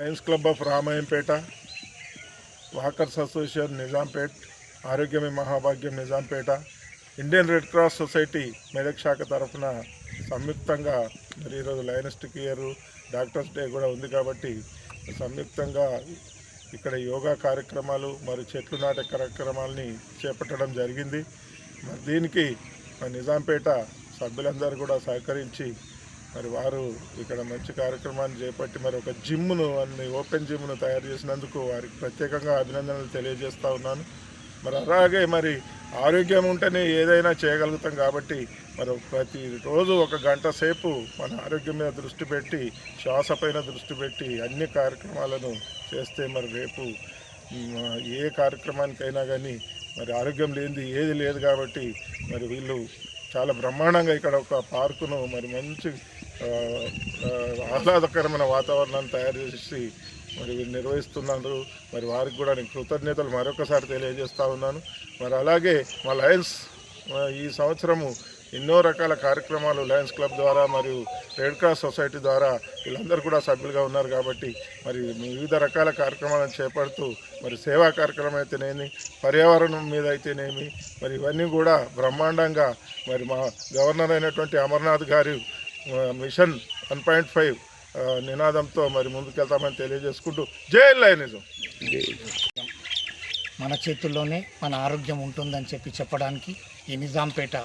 Lions club of Ramayampet walkers association Nizampet ఆరోగ్యమే మహాభాగ్యం Nizampet Indian red cross society Medak శాఖ తరఫున సంయుక్తంగా మరి ఈరోజు లయనిస్టిక్ ఇయర్ డాక్టర్స్ డే కూడా ఉంది కాబట్టి సంయుక్తంగా ఇక్కడ యోగా కార్యక్రమాలు మరి చెట్లు నాటే కార్యక్రమాలని చేపట్టడం జరిగింది. మరి దీనికి నిజాంపేట సభ్యులందరూ కూడా సహకరించి మరి వారు ఇక్కడ మంచి కార్యక్రమాన్ని చేపట్టి మరి ఒక జిమ్ను అన్ని ఓపెన్ జిమ్ను తయారు చేసినందుకు వారికి ప్రత్యేకంగా అభినందనలు తెలియజేస్తూ ఉన్నాను. మరి అలాగే మరి ఆరోగ్యం ఉంటేనే ఏదైనా చేయగలుగుతాం కాబట్టి మరి ప్రతిరోజు ఒక గంట సేపు మన ఆరోగ్యం మీద దృష్టి పెట్టి శ్వాస పైన దృష్టి పెట్టి అన్ని కార్యక్రమాలను చేస్తే మరి రేపు ఏ కార్యక్రమానికైనా కానీ మరి ఆరోగ్యం లేనిది ఏది లేదు కాబట్టి మరి వీళ్ళు చాలా బ్రహ్మాండంగా ఇక్కడ ఒక పార్కును మరి మంచి ఆహ్లాదకరమైన వాతావరణాన్ని తయారు చేసి మరి నిర్వహిస్తున్నారు. మరి వారికి కూడా నేను కృతజ్ఞతలు మరొకసారి తెలియజేస్తూ ఉన్నాను. మరి అలాగే మా లయన్స్ ఈ సంవత్సరము ఎన్నో రకాల కార్యక్రమాలు లయన్స్ క్లబ్ ద్వారా మరియు రెడ్ క్రాస్ సొసైటీ ద్వారా వీళ్ళందరూ కూడా సభ్యులుగా ఉన్నారు కాబట్టి మరి వివిధ రకాల కార్యక్రమాలను చేపడుతూ మరి సేవా కార్యక్రమం అయితేనేమి పర్యావరణం మీద అయితేనేమి మరి ఇవన్నీ కూడా బ్రహ్మాండంగా మరి మా గవర్నర్ అయినటువంటి అమర్నాథ్ గారు మిషన్ వన్ పాయింట్ ఫైవ్ నినాదంతో మరి ముందుకెళ్తామని తెలియజేసుకుంటూ జై లయనిజం. మన చేతుల్లోనే మన ఆరోగ్యం ఉంటుందని చెప్పి చెప్పడానికి ఈ Nizampet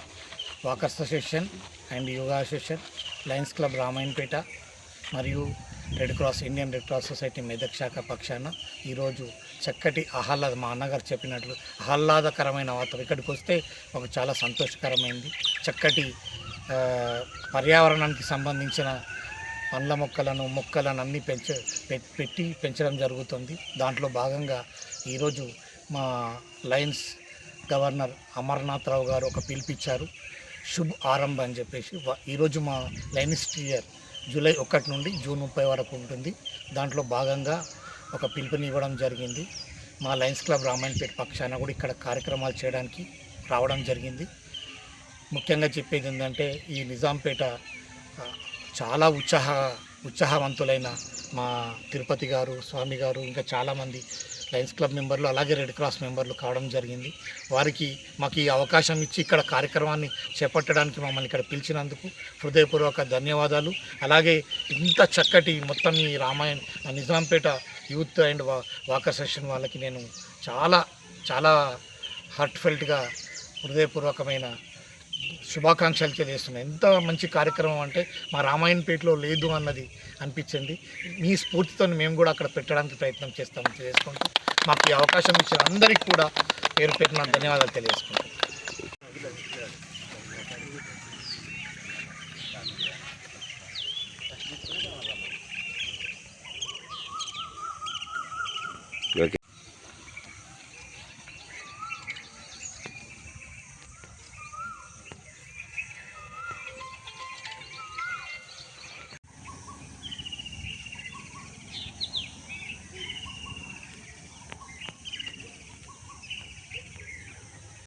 walkers association and yoga association lions club Ramayampet మరియు red cross Indian red cross society Medak శాఖ పక్షాన ఈరోజు చక్కటి ఆహ్లాద మా అన్నగారు చెప్పినట్లు ఆహ్లాదకరమైన వాతావరణం. ఇక్కడికి వస్తే మాకు చాలా సంతోషకరమైంది. చక్కటి పర్యావరణానికి సంబంధించిన పండ్ల మొక్కలను మొక్కలను అన్నీ పెంచ పె- పెట్టి పెంచడం జరుగుతుంది. దాంట్లో భాగంగా ఈరోజు మా లయన్స్ గవర్నర్ అమర్నాథ్ రావు గారు ఒక పిలిపిచ్చారు శుభ్ ఆరంభ అని చెప్పేసి ఈరోజు మా లయనిస్ట్ ఇయర్ జూలై ఒకటి నుండి జూన్ ముప్పై వరకు ఉంటుంది. దాంట్లో భాగంగా ఒక పిలుపుని ఇవ్వడం జరిగింది. మా లయన్స్ క్లబ్ రామాయణపేట పక్షాన కూడా ఇక్కడ కార్యక్రమాలు చేయడానికి రావడం జరిగింది. ముఖ్యంగా చెప్పేది ఏంటంటే ఈ నిజాంపేట చాలా ఉత్సాహ ఉత్సాహవంతులైన మా తిరుపతి గారు స్వామి గారు ఇంకా చాలామంది లయన్స్ క్లబ్ మెంబర్లు అలాగే రెడ్ క్రాస్ మెంబర్లు కావడం జరిగింది. వారికి మాకు ఈ అవకాశం ఇచ్చి ఇక్కడ కార్యక్రమాన్ని చేపట్టడానికి మమ్మల్ని ఇక్కడ పిలిచినందుకు హృదయపూర్వక ధన్యవాదాలు. అలాగే ఇంత చక్కటి మొత్తం ఈ రామాయణ నిజాంపేట యూత్ అండ్ వా వాకర్ సెషన్ వాళ్ళకి నేను చాలా చాలా హార్ట్ఫెల్ట్గా హృదయపూర్వకమైన శుభాకాంక్షలు తెలియజేస్తున్నాయి ఎంత మంచి కార్యక్రమం అంటే మా రామాయణపేటలో లేదు అన్నది అనిపించింది. మీ స్ఫూర్తితో మేము కూడా అక్కడ పెట్టడానికి ప్రయత్నం చేస్తామని తెలియజేసుకుంటూ మాకు ఈ అవకాశం ఇచ్చిన అందరికీ కూడా పేరు పెట్టిన ధన్యవాదాలు తెలియజేసుకుంటాం